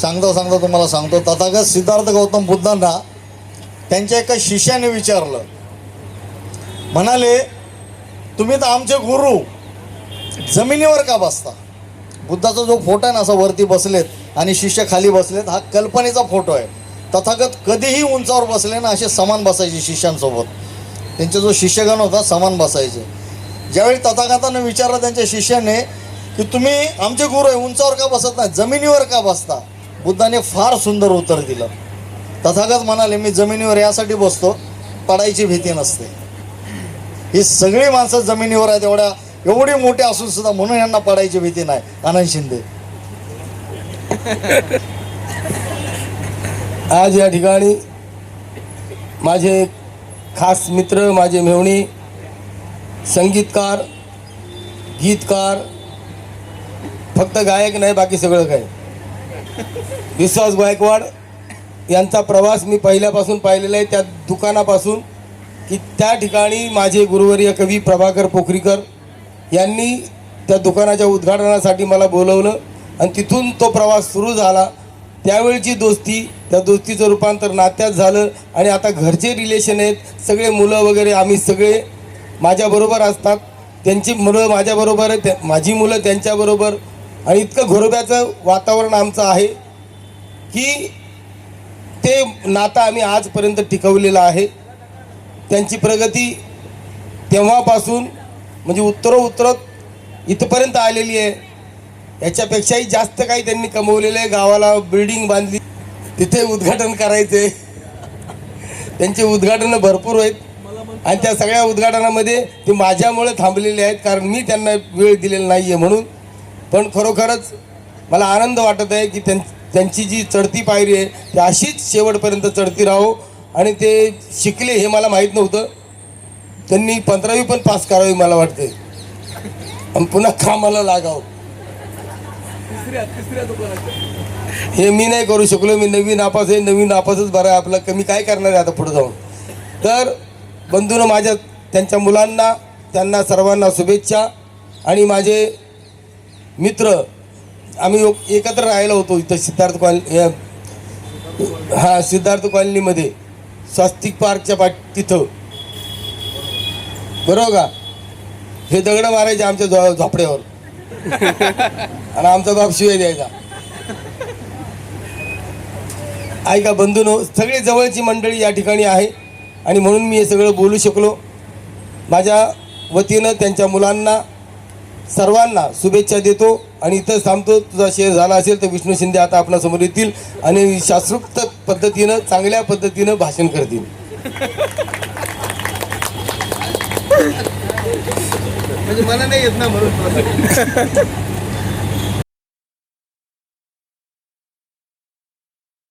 सांगता सांगता तुम्हाला सांगतो. तथागत सिद्धार्थ गौतम बुद्धांना त्यांच्या एका शिष्याने विचारलं. म्हणाले तुम्ही तर आमचे गुरु. जमिनीवर का बसता? बुद्धाचा जो फोटो आहे ना असा वरती बसलेत आणि शिष्य खाली बसलेत हा कल्पनेचा फोटो आहे. तथागत कधीही उंचावर बसले ना असे समान बसायचे शिष्यांसोबत. त्यांचा जो शिष्यगण होता समान बसायचे. ज्यावेळी तथागतानं विचारलं त्यांच्या शिष्याने की तुम्ही आमचे गुरु आहे उंचावर का बसत नाही? जमिनीवर का बसता? बुद्धाने फार सुंदर उत्तर दिलं. तथागत म्हणाले मी जमिनीवर यासाठी बसतो पडायची भीती नसते. ही सगळी माणसं जमिनीवर आहेत एवढ्या एवढी मोठी असून सुद्धा म्हणून यांना पडायची भीती नाही. आनंद शिंदे. आज या ठिकाणी माझे खास मित्र माझे मेवणी संगीतकार गीतकार फक्त गायक नाही बाकी सगळं काही. विश्वास गायकवाड यांचा प्रवास मी पहिल्यापासून पाहिलेला आहे. त्या दुकानापासून की त्या ठिकाणी माझे गुरुवर्य कवी प्रभाकर पोखरीकर यांनी त्या दुकानाच्या उद्घाटनासाठी मला बोलवलं आणि तिथून तो प्रवास सुरू झाला. त्यावेळची दोस्ती त्या दोस्तीचं रूपांतर नात्यात झालं आणि आता घरचे रिलेशन आहेत. सगळे मुलं वगैरे आम्ही सगळे माझ्याबरोबर असतात. त्यांची मुलं माझ्याबरोबर आहे त्या माझी मुलं त्यांच्याबरोबर आणि इतकं घोरब्याचं वातावरण आमचं आहे की ते नातं आम्ही आजपर्यंत टिकवलेलं आहे. त्यांची प्रगती तेव्हापासून म्हणजे उत्तरोत्तर इथपर्यंत आलेली आहे. याच्यापेक्षाही जास्त काही त्यांनी कमवलेलं आहे. गावाला बिल्डिंग बांधली तिथे उद्घाटन करायचे. त्यांचे उद्घाटनं भरपूर आहेत. आणि त्या सगळ्या उद्घाटनामध्ये ते माझ्यामुळे थांबलेले आहेत कारण मी त्यांना वेळ दिलेला नाही आहे म्हणून. पण खरोखरच मला आनंद वाटत आहे की त्यां त्यांची जी चढती पायरी आहे ती अशीच शेवटपर्यंत चढती राहो. आणि ते शिकले हे मला माहीत नव्हतं. त्यांनी पंधरावी पण पास करावी मला वाटते आणि पुन्हा कामाला लागावं. हे मी नाही करू शकलो मी नवीन आपास आहे नवीन आपासच बरं आहे आपला. कमी काय करणार आहे आता पुढे जाऊन? तर बंधूनं माझ्या त्यांच्या मुलांना त्यांना सर्वांना शुभेच्छा आणि माझे मित्र आम्ही एकत्र राहायला होतो इथं सिद्धार्थ कॉलनी हां सिद्धार्थ कॉलनीमध्ये. स्वास्तिक पार्कच्या पाठ तिथं. बरोबर का? हे दगड मारायचे आमच्या झो झोपड्यावर. आणि आमचा बाप शिवाय द्यायचा ऐका बंधूनो सगळे जवळची मंडळी या ठिकाणी आहे. आणि म्हणून मी हे सगळं बोलू शकलो. माझ्या वतीनं त्यांच्या मुलांना सर्वांना शुभेच्छा देतो. आणि इथं थांबतो तुझा शेअर झाला असेल तर विष्णू शिंदे आता आपणासमोर येतील आणि शास्त्रोक्त पद्धतीनं चांगल्या पद्धतीनं भाषण करतील. म्हणजे मला नाही येत ना म्हणून.